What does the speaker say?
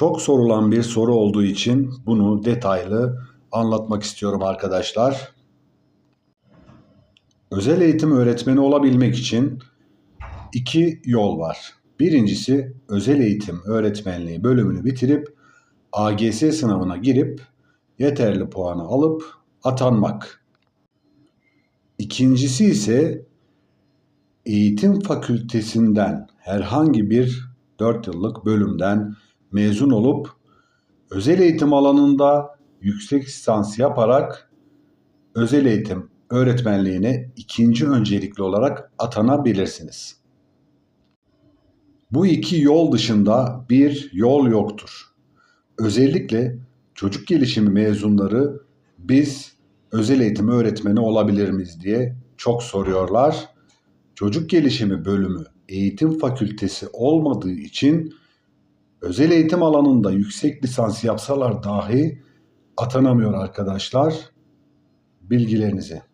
Çok sorulan bir soru olduğu için bunu detaylı anlatmak istiyorum arkadaşlar. Özel eğitim öğretmeni olabilmek için iki yol var. Birincisi özel eğitim öğretmenliği bölümünü bitirip AGS sınavına girip yeterli puanı alıp atanmak. İkincisi ise eğitim fakültesinden herhangi bir 4 yıllık bölümden mezun olup özel eğitim alanında yüksek lisans yaparak özel eğitim öğretmenliğine ikinci öncelikli olarak atanabilirsiniz. Bu iki yol dışında bir yol yoktur. Özellikle çocuk gelişimi mezunları biz özel eğitim öğretmeni olabilir miyiz diye çok soruyorlar. Çocuk gelişimi bölümü eğitim fakültesi olmadığı için özel eğitim alanında yüksek lisans yapsalar dahi atanamıyor arkadaşlar. Bilgilerinize.